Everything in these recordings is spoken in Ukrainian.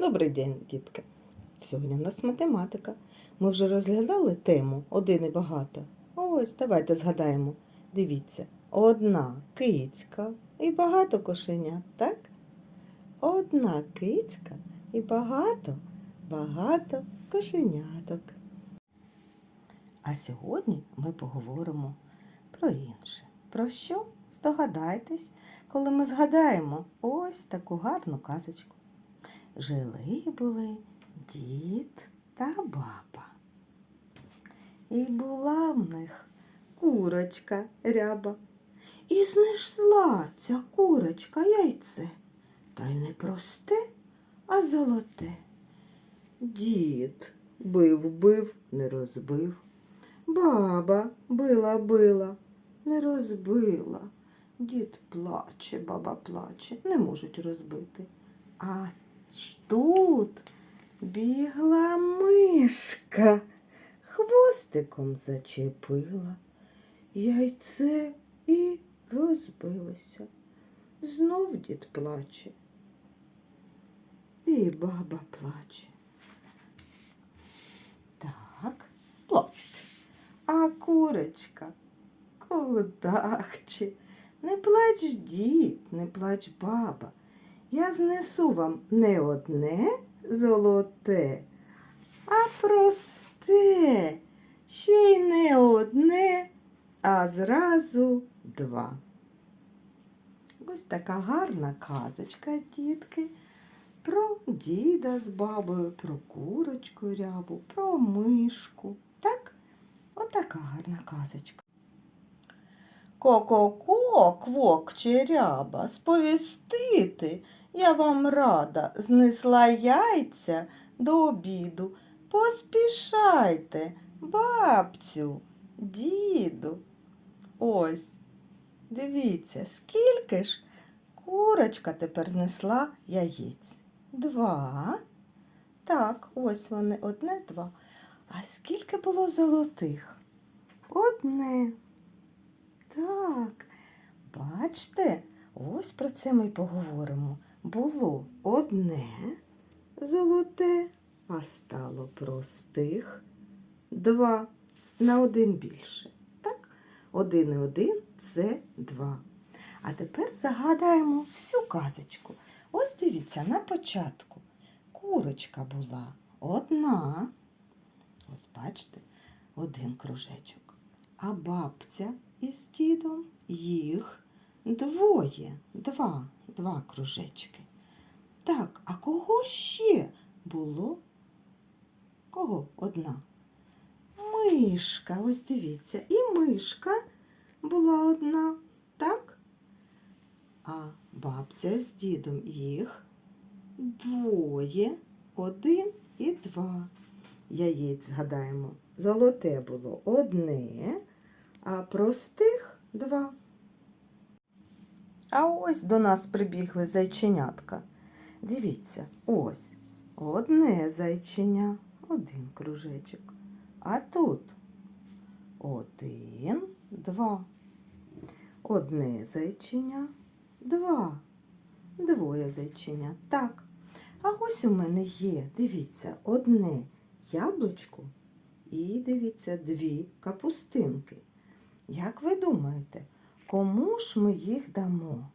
Добрий день, дітки. Сьогодні у нас математика. Ми вже розглядали тему один і багато. Ось, давайте згадаємо. Дивіться, одна кицька і багато кошенят, так? Одна кицька і багато, багато кошеняток. А сьогодні ми поговоримо про інше. Про що? Здогадайтесь, коли ми згадаємо ось таку гарну казочку. Жили були дід та баба. І була в них курочка ряба. І знайшла ця курочка яйце. Та й не просте, а золоте. Дід бив, бив, не розбив. Баба била, била, не розбила. Дід плаче, баба плаче, не можуть розбити. А тут бігла мишка, хвостиком зачепила, яйце і розбилося. Знов дід плаче. І баба плаче. Так, плачуть. А курочка кудахче. Не плач, дід, не плач, баба. Я знесу вам не одне золоте, а просте, ще й не одне, а зразу два. Ось така гарна казочка, дітки, про діда з бабою, про курочку рябу, про мишку. Так? Отака гарна казочка. Ко-ко-ко, квок черяба, сповістити, я вам рада, знесла яйця до обіду. Поспішайте, бабцю, діду. Ось, дивіться, скільки ж курочка тепер знесла яєць. Два. Так, ось вони, одне, два. А скільки було золотих? Одне. Так, бачите, ось про це ми й поговоримо. Було одне золоте, а стало простих два на один більше. Так, один і один це два. А тепер загадаємо всю казочку. Ось дивіться, на початку курочка була одна. Ось бачите, один кружечок. А бабця із дідом їх двоє, два, два кружечки. Так, а кого ще було? Кого одна? Мишка, ось дивіться, і мишка була одна, так? А бабця з дідом їх двоє, один і два. Яєць згадаємо, золоте було одне, а простих два. А ось до нас прибігли зайченятка. Дивіться, ось одне зайченя, один кружечок. А тут один, два. Одне зайченя, два. Двоє зайченя. Так. А ось у мене є, дивіться, одне яблучко і, дивіться, дві капустинки. Як ви думаєте, кому ж ми їх дамо?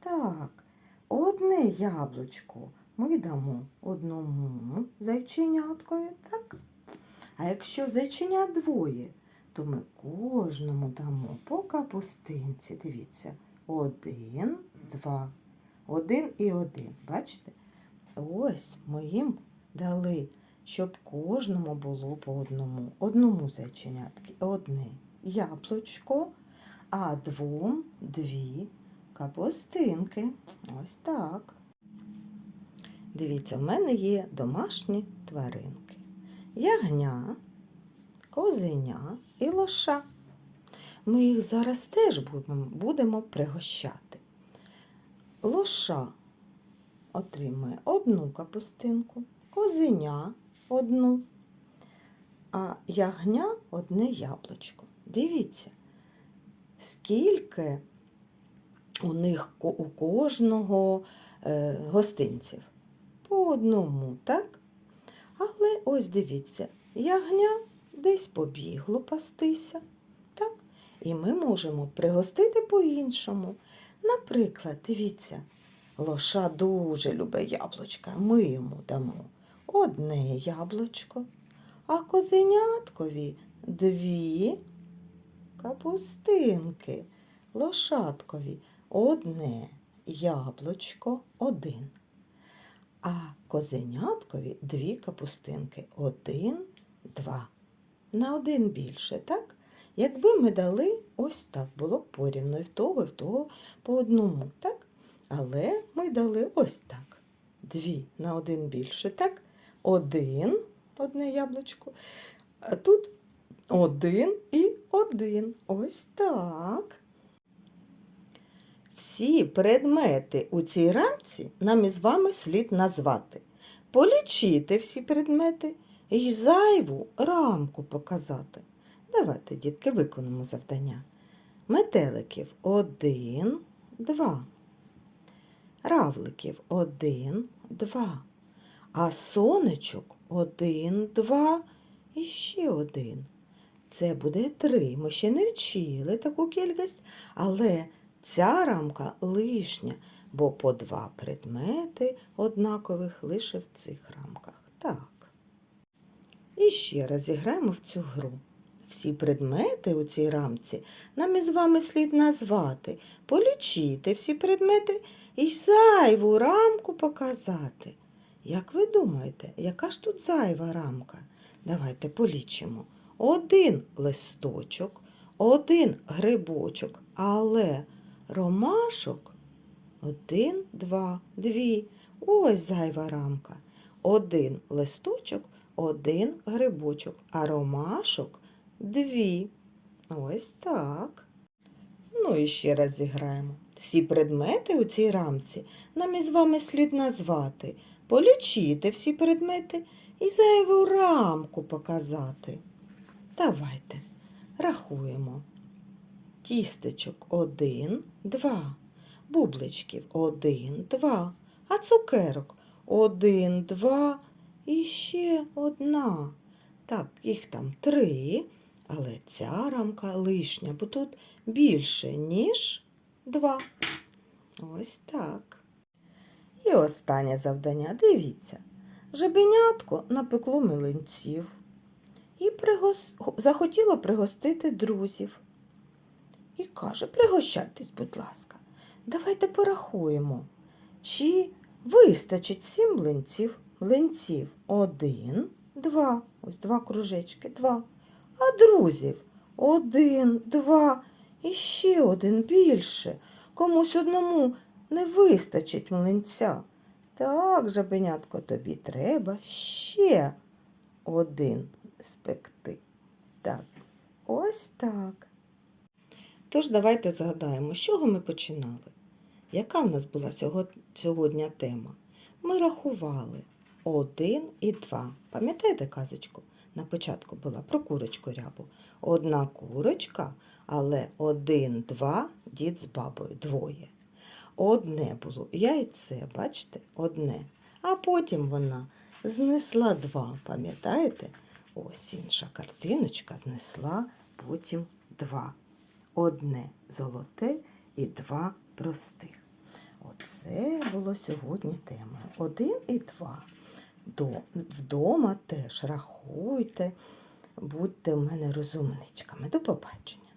Так, одне яблучко ми дамо одному зайченяткові, так? А якщо зайченя двоє, то ми кожному дамо по капустинці. Дивіться, один, два, один і один. Бачите? Ось ми їм дали, щоб кожному було по одному. Одному зайченятки одне яблучко, а двом дві капустинки. Ось так. Дивіться, в мене є домашні тваринки. Ягня, козеня і лоша. Ми їх зараз теж будемо, пригощати. Лоша отримує одну капустинку, козеня одну, а ягня одне яблучко. Дивіться, скільки у них у кожного е, гостинців. по одному, так? Але ось дивіться, ягня десь побігло пастися, так? І ми можемо пригостити по-іншому. Наприклад, дивіться, лоша дуже любить яблучка, ми йому дамо одне яблучко, а козеняткові дві капустинки, лошадкові одне яблучко, один. А козеняткові дві капустинки. Один, два. На один більше, так? Якби ми дали ось так, було б порівно і в того, і в того по одному, так? Але ми дали ось так. Дві на один більше, так? Один, одне яблучко. А тут один і один. Ось так. Всі предмети у цій рамці нам із вами слід назвати. Полічити всі предмети і зайву рамку показати. Давайте, дітки, виконаємо завдання. Метеликів один, два. Равликів один, два. А сонечок один, два і ще один. Це буде три. Ми ще не вчили таку кількість, але ця рамка лишня, бо по два предмети однакових лише в цих рамках. Так. І ще раз зіграємо в цю гру. Всі предмети у цій рамці нам із вами слід назвати, полічити всі предмети і зайву рамку показати. Як ви думаєте, яка ж тут зайва рамка? Давайте полічимо. Один листочок, один грибочок, але ромашок один, два, дві. Ось зайва рамка. Один листочок, один грибочок, а ромашок дві. Ось так. Ну і ще раз зіграємо. Всі предмети у цій рамці нам із вами слід назвати, полічити всі предмети і зайву рамку показати. Давайте рахуємо. Тістечок один, два, бубличків один, два, а цукерок один, два і ще одна. Так, їх там три, але ця рамка лишня, бо тут більше, ніж два. Ось так. І останнє завдання. Дивіться. Жабенятко напекло млинців і пригос... захотіло пригостити друзів. І каже, пригощайтесь, будь ласка, давайте порахуємо, чи вистачить сім млинців. Млинців один, два, ось два кружечки, два. А друзів один, два і ще один більше. Комусь одному не вистачить млинця. Так, жабенятко, тобі треба ще один спекти. Так, ось так. Тож давайте згадаємо, з чого ми починали. Яка в нас була сьогодні тема? Ми рахували один і два. Пам'ятаєте казочку? На початку була про курочку рябу. Одна курочка, але один, два, дід з бабою, двоє. Одне було яйце, бачите, одне. А потім вона знесла два, пам'ятаєте? Ось інша картиночка знесла потім два. Одне золоте і два простих. Оце було сьогодні темою. Один і два. До, вдома теж рахуйте, будьте в мене розумничками. До побачення.